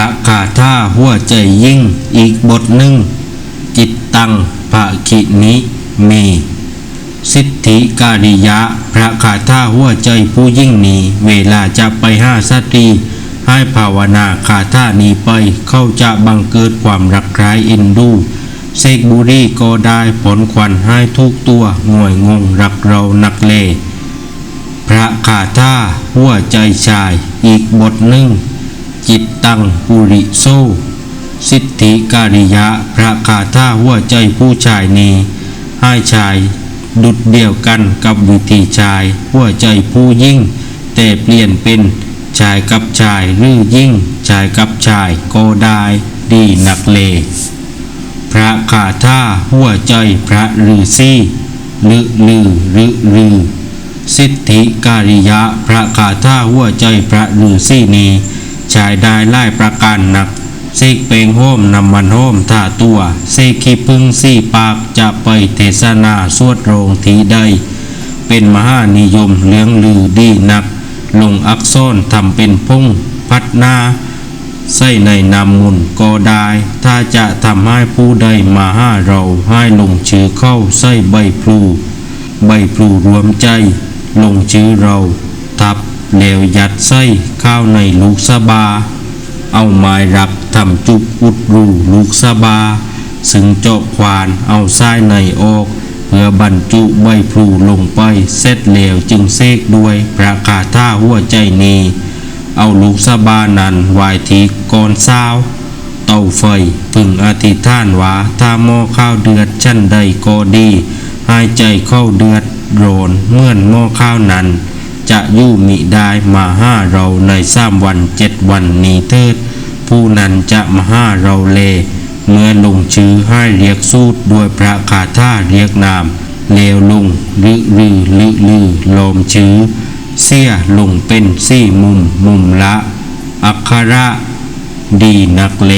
ระคาถาหัวใจยิ่งอีกบทหนึ่ง จิตตังภะคินิมีสิทธิการิยะ พระคาถาหัวใจผู้ยิ่งนี้ เวลาจะไปห้าสตรีให้ภาวนาคาถานี้ไป เข้าจะบังเกิดความรักใคร่เอ็นดูเสกบุรีก็ได้ผลควันให้ทุกตัวหน่วยงงรักเรานักเล พระคาถาหัวใจชายอีกบทหนึ่ง จิตตังปุริโซสิทธิการิยะพระคาถาหัวใจผู้ชายนี้ ให้ชายดุดเดียวกันกับวิธีชาย หัวใจผู้ยิ่ง แต่เปลี่ยนเป็นชายกับชายหรือยิ่ง ชายกับชายก็ได้ดีนักเล พระคาถาหัวใจพระฤาษีลือลือลือลือสิทธิการิยะพระคาถาหัวใจพระฤาษีนี้ ชายได้ไล่ประการหนักเสกเปงโฮมนำมันโฮมท่าตัวเสกขี้พึ่งสี่ปากจะไปเทศนาสวดโรงทีใดเป็นมหานิยมเลี้ยงลือดีนัก ลงอักษรทำเป็นพุ่งพัดหน้าใส่ในนามมุนก็ได้ ถ้าจะทำให้ผู้ใดมาห้าเราให้ลงชื่อเข้าใส่ใบพลู ใบพลูรวมใจ ลงชื่อเราทับ แล้วยัดไส้ข้าวในลูกสบา เอาไม้รักทำจุกอุดรูลูกสบา ซึ่งเจาะควานเอาไส้ในออก เพื่อบรรจุใบพลูลงไปเสร็จแล้วจึงเสกด้วยพระคาถาหัวใจนี้ เอาลูกสบานันไหวทีก่อนเช้าเตาไฟพึงอธิษฐานว่าถ้าหม้อข้าวเดือดชั้นใดก็ดี หายใจเข้าเดือดโรนเมื่อนหม้อข้าวนั้น จะยู่มิได้มาห้าเราในสามวันเจ็ดวันนี้เถิด ผู้นั้นจะมาห้าเราเลเมื่อลงชื่อให้เรียกสูตรด้วยพระคาถาเรียกนาม เลวลงลือลือลือลือลมชื่อ เสียลงเป็นสี่มุมมุมละ อักขระดีนักเล